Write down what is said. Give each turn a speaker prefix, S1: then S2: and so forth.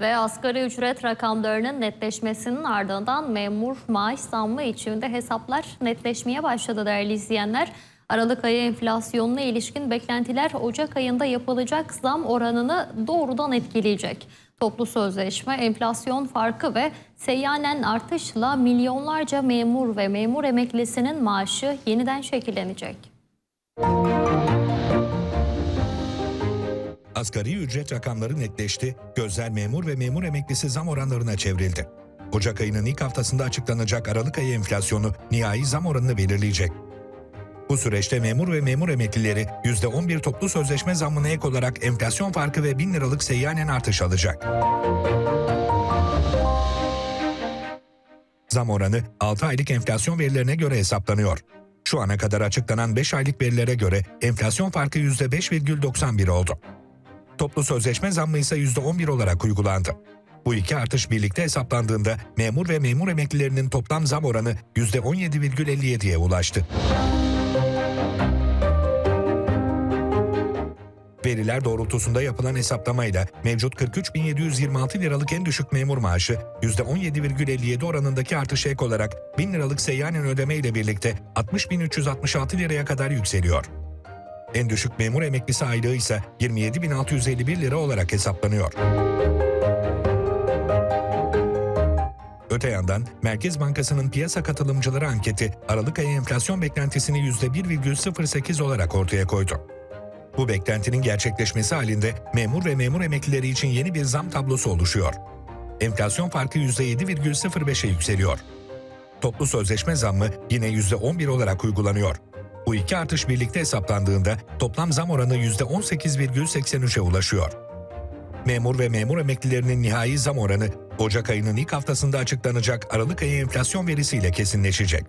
S1: Ve asgari ücret rakamlarının netleşmesinin ardından memur maaş zammı içinde hesaplar netleşmeye başladı değerli izleyenler. Aralık ayı enflasyonuna ilişkin beklentiler Ocak ayında yapılacak zam oranını doğrudan etkileyecek. Toplu sözleşme, enflasyon farkı ve seyyanen artışla milyonlarca memur ve memur emeklisinin maaşı yeniden şekillenecek.
S2: Asgari ücret rakamları netleşti, gözler memur ve memur emeklisi zam oranlarına çevrildi. Ocak ayının ilk haftasında açıklanacak Aralık ayı enflasyonu nihai zam oranını belirleyecek. Bu süreçte memur ve memur emeklileri %11 toplu sözleşme zammına ek olarak enflasyon farkı ve 1000 liralık seyyanen artış alacak. Zam oranı 6 aylık enflasyon verilerine göre hesaplanıyor. Şu ana kadar açıklanan 5 aylık verilere göre enflasyon farkı %5,91 oldu. Toplu sözleşme zammı ise %11 olarak uygulandı. Bu iki artış birlikte hesaplandığında memur ve memur emeklilerinin toplam zam oranı %17,57'ye ulaştı. Veriler doğrultusunda yapılan hesaplamayla mevcut 43.726 liralık en düşük memur maaşı %17,57 oranındaki artışa ek olarak 1000 liralık seyyanen ödeme ile birlikte 60.366 liraya kadar yükseliyor. En düşük memur emeklisi aylığı ise 27.651 lira olarak hesaplanıyor. Öte yandan Merkez Bankası'nın piyasa katılımcıları anketi Aralık ayı enflasyon beklentisini %1,08 olarak ortaya koydu. Bu beklentinin gerçekleşmesi halinde memur ve memur emeklileri için yeni bir zam tablosu oluşuyor. Enflasyon farkı %7,05'e yükseliyor. Toplu sözleşme zammı yine %11 olarak uygulanıyor. Bu iki artış birlikte hesaplandığında toplam zam oranı %18,83'e ulaşıyor. Memur ve memur emeklilerinin nihai zam oranı Ocak ayının ilk haftasında açıklanacak Aralık ayı enflasyon verisiyle kesinleşecek.